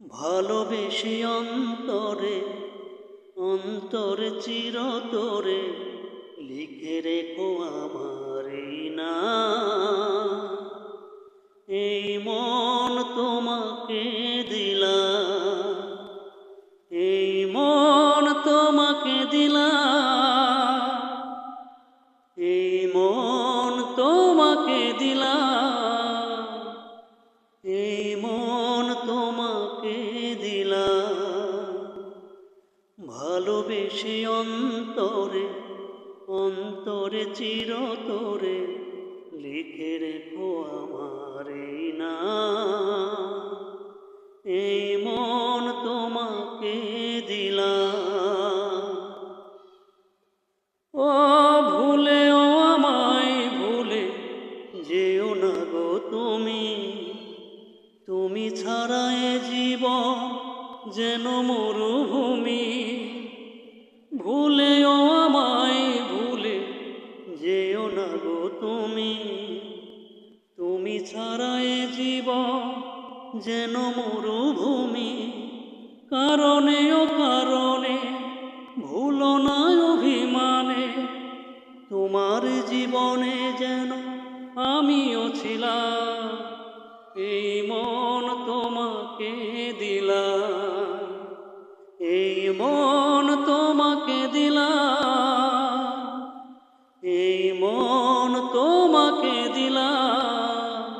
ভালোবেসে অন্তরে অন্তরে চিরতরে লিখে রেখো আমার না এই মন তোমাকে ভালোবেসে অন্তরে অন্তরে চিরতরে লিখে রেখো আমার না এই মন তোমাকে দিলাম। ও ভুলে ও আমায় ভুলে যেও না গো তুমি। তুমি ছাড়া এ জীবন যেন মরুভূমি। ভুলে ও আমায় ভুলে যেও না গো তুমি। তুমি ছাড়া এ জীবন যেন মরুভূমি। কারণে ও কারণে, ভুলো না অভিমানে। তোমার জীবনে যেন আমিও ছিলাম, এই মন তোমাকে দিলাম। মন তোমাকে দিলাম। এই মন তোমাকে দিলাম।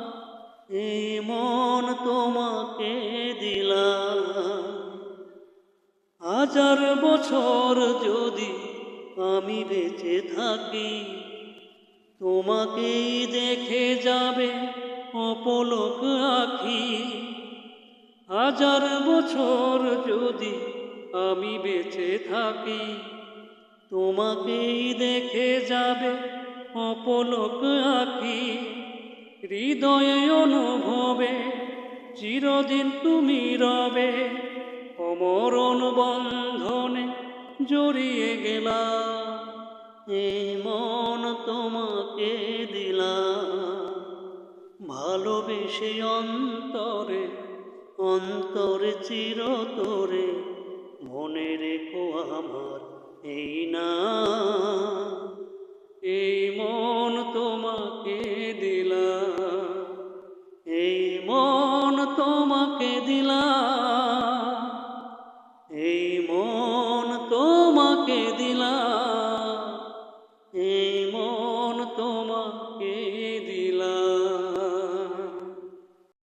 এই মন তোমাকে দিলাম। হাজার বছর যদি আমি বেঁচে থাকি, তোমাকেই দেখে যাবে অপলক আখি। হাজার বছর যদি আমি বেঁচে থাকি। তোমাকেই দেখে যাবে অপলক আখি হৃদয়ে অনুভবে, চিরদিন তুমি রবে। অমরণ বন্ধনে জড়িয়ে গেলা এই মন তোমাকে দিলাম। ভালোবেসে অন্তরে অন্তরে চিরতরে মনে রেখো আমার এই না। এই মন তোমাকে দিলা এই মন তোমাকে দিলা এই মন তোমাকে দিলা এই মন তোমাকে দিলা